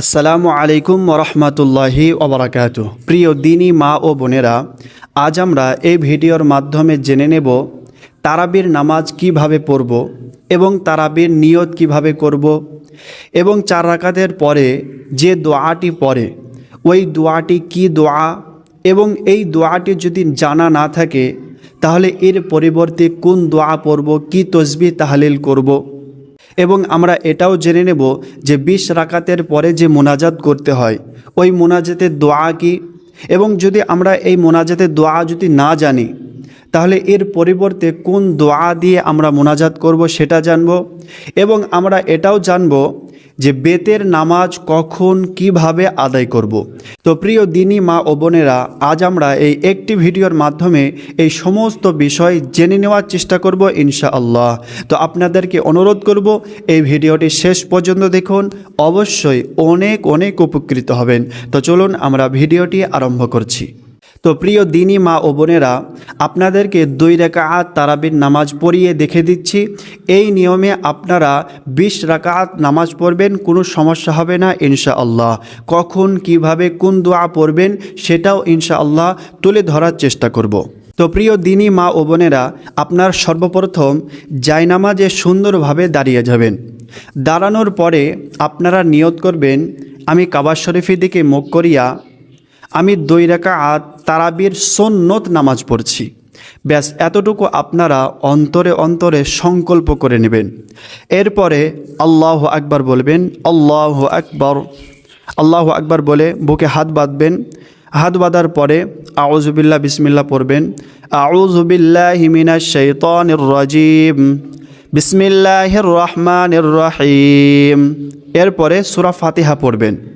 আসসালামু আলাইকুম ওরহমতুল্লাহি ওবরাকাতু প্রিয় দিনী মা ও বোনেরা, আজ আমরা এই ভিডিওর মাধ্যমে জেনে নেব তারাবির নামাজ কীভাবে পড়ব এবং তারাবির নিয়ত কীভাবে করব এবং চার রাকাতের পরে যে দোয়াটি পড়ে, ওই দোয়াটি কি দোয়া এবং এই দোয়াটি যদি জানা না থাকে, তাহলে এর পরিবর্তে কোন দোয়া পড়ব, কি তসবি তাহলিল করব। এবং আমরা এটাও জেনে নেব যে বিশ রাকাতের পরে যে মোনাজাত করতে হয়, ওই মোনাজাতের দোয়া কি? এবং যদি আমরা এই মোনাজাতের দোয়া যদি না জানি, তাহলে এর পরিবর্তে কোন দোয়া দিয়ে আমরা মোনাজাত করব সেটা জানব এবং আমরা এটাও জানব যে বেতের নামাজ কখন কীভাবে আদায় করব। তো প্রিয় দিনী মা ও বোনেরা, আজ আমরা এই একটি ভিডিওর মাধ্যমে এই সমস্ত বিষয় জেনে নেওয়ার চেষ্টা করব ইনশাআল্লাহ। তো আপনাদেরকে অনুরোধ করব, এই ভিডিওটি শেষ পর্যন্ত দেখুন, অবশ্যই অনেক অনেক উপকৃত হবেন। তো চলুন আমরা ভিডিওটি আরম্ভ করছি। তো প্রিয় দিনী মা ও বোনেরা, আপনাদেরকে দুই রাকাত তারাবির নামাজ পড়িয়ে দেখে দিচ্ছি। এই নিয়মে আপনারা বিশ রাকাত নামাজ পড়বেন, কোনো সমস্যা হবে না ইনশাআল্লাহ। কখন, কীভাবে, কোন দোয়া পড়বেন সেটাও ইনশাআল্লাহ তুলে ধরার চেষ্টা করব। তো প্রিয় দিনী মা ও বোনেরা, আপনার সর্বপ্রথম জায়নামাজে সুন্দরভাবে দাঁড়িয়ে যাবেন। দাঁড়ানোর পরে আপনারা নিয়ত করবেন, আমি কাবার শরীফের দিকে মুখ করিয়া আমি দুই রাকাত তারাবির সন্নত নামাজ পড়ছি। ব্যাস, এতটুকু আপনারা অন্তরে অন্তরে সংকল্প করে নেবেন। এরপরে আল্লাহ আকবার বলবেন, আল্লাহ আকবর। আল্লাহ আকবার বলে বুকে হাত বাঁধবেন। হাত বাঁধার পরে আউজুবিল্লাহ বিসমিল্লা পড়বেন। আউজুবিল্লাহ হিমিনা শৈতনির রাজিম। বিসমিল্লাহির রহমানির রহিম। এরপরে সুরা ফাতিহা পড়বেন।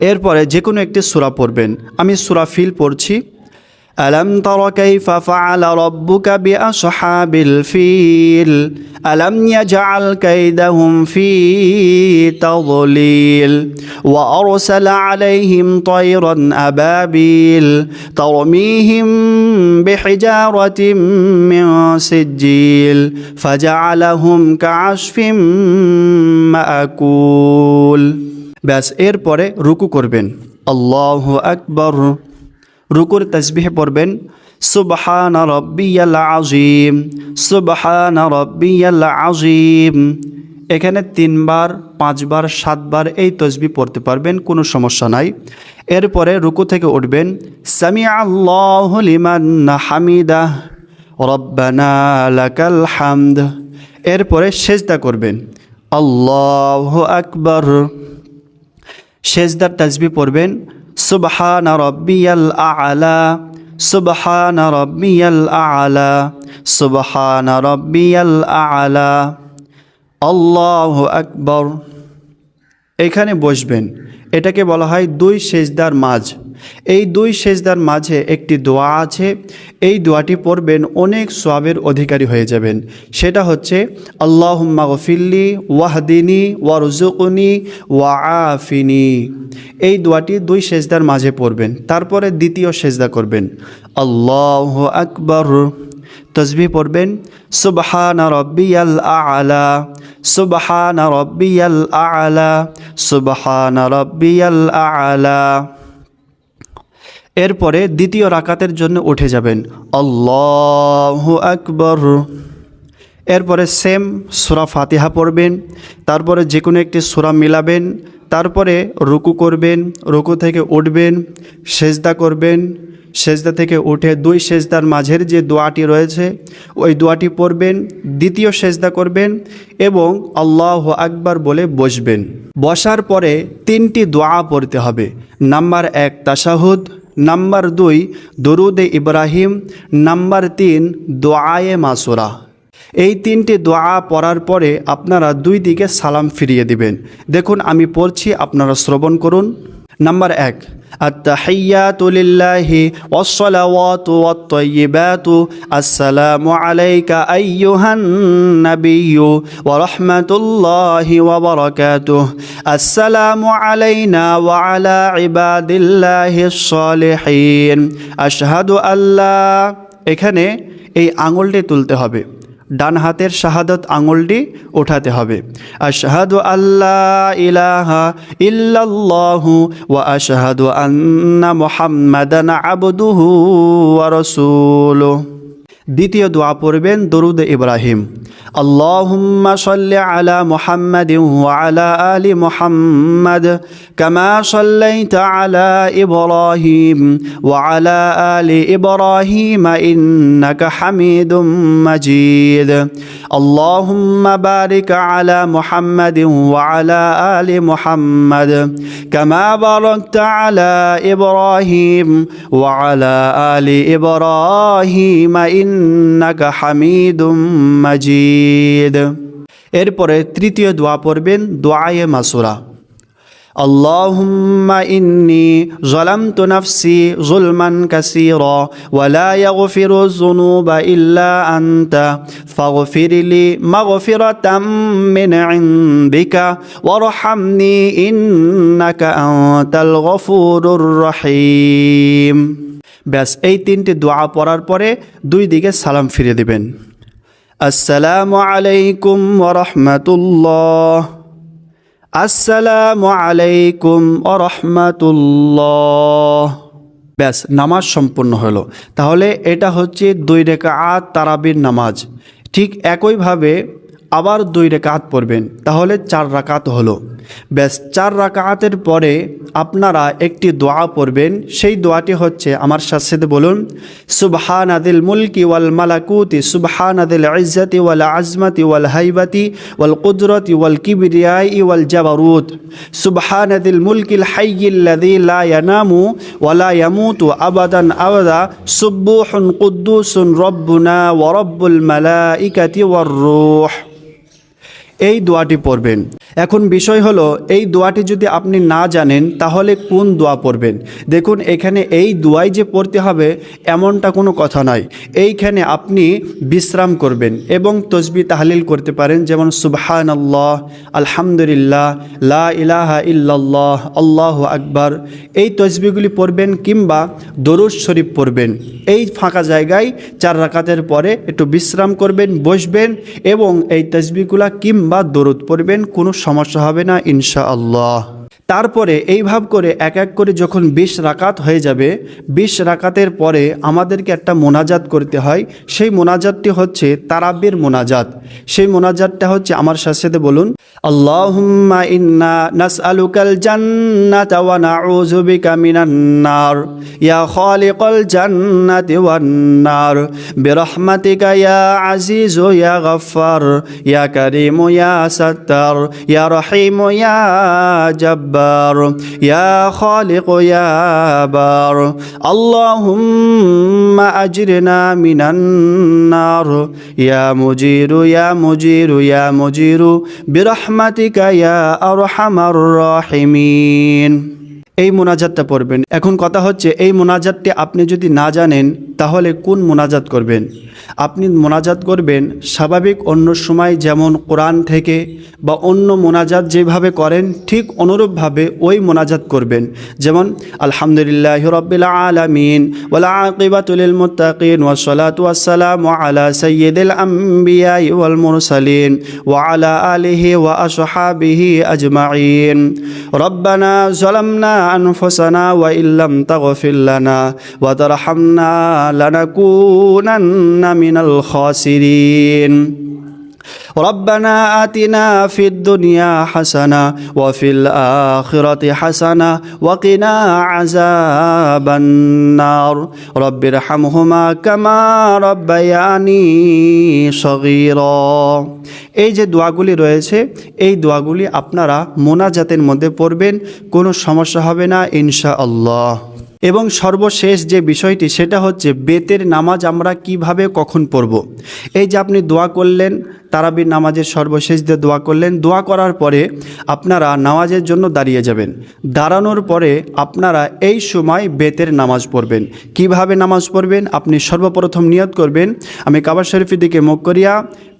এরপরে যে কোনো একটি সূরা পড়বেন আমি সূরা ফিল পড়ছি ألم تر كيف فعل ربك بأصحاب الفيل ألم يجعل كيدهم في تضليل وأرسل عليهم طيرا أبابيل ترميهم بحجارة من سجيل فجعلهم كعصف مأكول ব্যাস, এরপরে রুকু করবেন। আল্লাহ আকবর। রুকুর তসবিহ পড়বেন। সুবহান রব্বিয়াল আজিম সুবহান রব্বিয়াল আজিম এখানে তিনবার, পাঁচবার, সাতবার এই তসবি পড়তে পারবেন, কোনো সমস্যা নাই। এরপরে রুকু থেকে উঠবেন। সামি আল্লাহ লিমান হামিদা, রব্বানা লাকাল হামদ। এরপরে সেজদা করবেন। আল্লাহ আকবর। শেষদার তাজবি পড়বেন, সুবহান রব্বিয়াল আলা, সুবহান রব্বিয়াল আলা, সুবহান রব্বিয়াল আলা। আল্লাহ আকবর। এখানে বসবেন। এটাকে বলা হয় দুই সেজদার মাঝ। এই দুই সেজদার মাঝে একটি দোয়া আছে। এই দোয়াটি পড়বেন অনেক সোয়াবের অধিকারী হয়ে যাবেন। সেটা হচ্ছে, আল্লাহুম্মা গফিল্লি ওয়াহদিনী ওয়ারজুকুনি ওয়াআফিনি। এই দোয়াটি দুই সেজদার মাঝে পড়বেন, তারপরে দ্বিতীয় সেজদা করবেন। আল্লাহ আকবর। তসবি পড়বেন, সুবহান রব্বিয়াল আলা। সুবহান রব্বিয়াল আলা। সুবহান রব্বিয়াল আলা। এরপরে দ্বিতীয় রাকাতের জন্য উঠে যাবেন। আল্লাহ আকবর। এরপরে সেম সুরা ফাতিহা পড়বেন, তারপরে যে কোনো একটি সুরা মিলাবেন, তারপরে রুকু করবেন, রুকু থেকে উঠবেন, সেজদা করবেন, সেজদা থেকে উঠে দুই সেজদার মাঝের যে দোয়াটি রয়েছে, ওই দোয়াটি পড়বেন, দ্বিতীয় সেজদা করবেন এবং আল্লাহ আকবার বলে বসবেন। বসার পরে তিনটি দোয়া পড়তে হবে। নাম্বার এক তাসাহুদ নাম্বার দুই, দরুদে ইব্রাহিম। নাম্বার তিন, দোয়ায়ে মাসুরা। এই তিনটি দোয়া পড়ার পরে আপনারা দুই দিকে সালাম ফিরিয়ে দিবেন। দেখুন, আমি পড়ছি, আপনারা শ্রবণ করুন। নাম্বার এক التحيات لله والصلوات والطيبات السلام عليك أيها النبي ورحمة الله وبركاته السلام علينا وعلى عباد الله الصالحين أشهد أن لا এখানে এই আঙুলটি তুলতে হবে ডান হাতের শাহাদত আঙুলটি ওঠাতে হবে। আশহাদু আল্লাহ ইলাহা ইল্লাল্লাহু ওয়া আশহাদু আন্না মুহাম্মাদান আবদুহু ওয়া রাসূলুহু। দ্বিতীয় দোয়া পড়বেন, দরুদ ইব্রাহিম। আলা মুহাম্মাদিন ওয়া আলা আলি মুহাম্মাদ, কামা সাল্লাইতা আলা ইব্রাহিম ওয়া আলা আলি ইব্রাহিম ইন্নাকা হামিদুম মাজিদ। আল্লাহুম্মা বারিক আলা মুহাম্মাদিন ওয়া আলা আলি মুহাম্মাদ, কামা আলি ইব্রাহিম ইন্নাকা হামিদুম মাজিদ। এরপরে তৃতীয় দোয়া পড়বেন দোয়ায়ে মাসুরা। اللهم إني ظلمت نفسي ظلما كثيرا ولا يغفر الذنوب إلا أنت فاغفر لي مغفرة من عندك وارحمني إنك أنت الغفور الرحيم ব্যাস এই তিনটি দোয়া পড়ার পরে দুই দিকে সালাম ফিরে দিবেন আসসালামু আলাইকুম ওরহমতুল্লাহ আসসালামু আলাইকুম আরহামাতুল্লাহ ব্যাস, নামাজ সম্পূর্ণ হলো। তাহলে এটা হচ্ছে দুই রেখা আ তারাবির নামাজ। ঠিক একইভাবে আবার দুই রেখাত পড়বেন, তাহলে চার রাকাত হলো। ব্যাস, চার রাকাতের পরে আপনারা একটি দোয়া পড়বেন, সেই দোয়াটি হচ্ছে আমার সাথে বলুন সুবহান আদিল মুলকি ওয়াল মালাকুতি সুবহান আদিল ইজ্জতি ওয়াল আজমতি ওয়াল হাইবাতি ওয়াল কুদরতি ওয়াল কিবরিয়াই ওয়াল জাবারুত। সুবহান আদিল মুলকিল হাইয়িল্লাযী লা ইয়ানামু ওয়ালা ইয়ামুতু আবাদান আবাদা সুব্বুহুন কুদ্দুসুন রব্বুনা ওয়া রব্বুল মালাইকাতি ওয়ার রূহ। এই দোয়াটি পড়বেন। এখন বিষয় হলো, এই দোয়াটি যদি আপনি না জানেন, তাহলে কোন দোয়া পড়বেন? দেখুন, এখানে এই দোয়াই যে পড়তে হবে, এমনটা কোনো কথা নয়। এইখানে আপনি বিশ্রাম করবেন এবং তসবি তাহলিল করতে পারেন, যেমন সুবহান আল্লাহ আলহামদুলিল্লাহ, লা ইলাহা ইল্লাল্লাহ, আল্লাহ আকবার। এই তসবিগুলি পড়বেন কিংবা দরুদ শরীফ পড়বেন। এই ফাঁকা জায়গায় চার রাকাতের পরে একটু বিশ্রাম করবেন, বসবেন এবং এই তসবিগুলা কিংবা দরুদ পড়বেন, কোনো সমস্যা হবে না ইনশা আল্লাহ তারপরে এই ভাব করে এক এক করে যখন বিশ রাকাত হয়ে যাবে, বিশ রাকাতের পরে আমাদেরকে একটা মোনাজাত করতে হয়। সেই মোনাজাতটি হচ্ছে তারাবির মোনাজাত। সেই মোনাজাতটা হচ্ছে আমার সাথে বলুন নার। ইয়া খালিকাল ইয়া নার ইয়া মুজিরু ইয়া মুজিরু ইয়া মুজিরু বিরহমাতিকা ইয়া আরহামার রাহিমিন এই মোনাজাতটা পড়বেন। এখন কথা হচ্ছে, এই মোনাজাতটি আপনি যদি না জানেন তাহলে কোন মোনাজাত করবেন? আপনি মোনাজাত করবেন স্বাভাবিক অন্য সময় যেমন কোরআন থেকে বা অন্য মোনাজাত যেভাবে করেন, ঠিক অনুরূপভাবে ওই মোনাজাত করবেন। যেমন, আলহামদুলিল্লাহ রব্বিল আলামিন, ওয়ালা আকিবাতুল মুত্তাকিন ওয়া সালাতু ওয়াসসালামু আলা সাইয়্যিদিল আম্বিয়া ওয়াল মুরসালিন, ওয়া আলা আলিহি ওয়া আসহাবিহি আজমাইন। রব্বানা যালামনা আনফুসানা ওয়া ইল্লাম তাগফির লানা, ওয়া তারহামনা লানাকুনান্না মিনাল খাসিরিন ربنا آتنا في الدنيا حسنة وفي الآخرة حسنة وقنا عذاب النار رب ارحمهما كما ربياني صغيرا এই যে দোয়াগুলি রয়েছে এই দোয়াগুলি আপনারা মোনাজাতের মধ্যে পড়বেন কোনো সমস্যা হবে না ইনশা আল্লাহ এবং সর্বশেষ যে বিষয়টি, সেটা হচ্ছে বেতের নামাজ আমরা কীভাবে কখন পড়ব? এই যে আপনি দোয়া করলেন, তারাবির নামাজের সর্বশেষ যে দোয়া করলেন, দোয়া করার পরে আপনারা নামাজের জন্য দাঁড়িয়ে যাবেন। দাঁড়ানোর পরে আপনারা এই সময় বেতের নামাজ পড়বেন। কীভাবে নামাজ পড়বেন? আপনি সর্বপ্রথম নিয়ত করবেন, আমি কাবার শরীফের দিকে মুখ করিয়া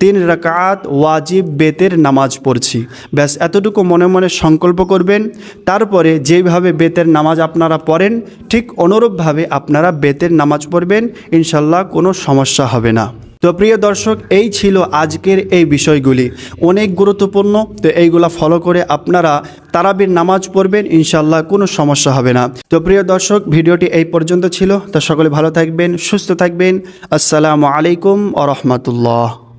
তিন রাকাত ওয়াজিব বেতের নামাজ পড়ছি। ব্যাস, এতটুকু মনে মনে সংকল্প করবেন। তারপরে যেইভাবে বেতের নামাজ আপনারা পড়েন, ঠিক অনুরূপভাবে আপনারা বেতের নামাজ পড়বেন। ইনশাল্লাহ কোনো সমস্যা হবে না। তো প্রিয় দর্শক, এই ছিল আজকের এই বিষয়গুলি। অনেক গুরুত্বপূর্ণ, তো এইগুলা ফলো করে আপনারা তারাবির নামাজ পড়বেন। ইনশাল্লাহ কোনো সমস্যা হবে না। তো প্রিয় দর্শক, ভিডিওটি এই পর্যন্ত ছিল। তো সকলে ভালো থাকবেন, সুস্থ থাকবেন। আসসালামু আলাইকুম আ রহমতুল্লাহ।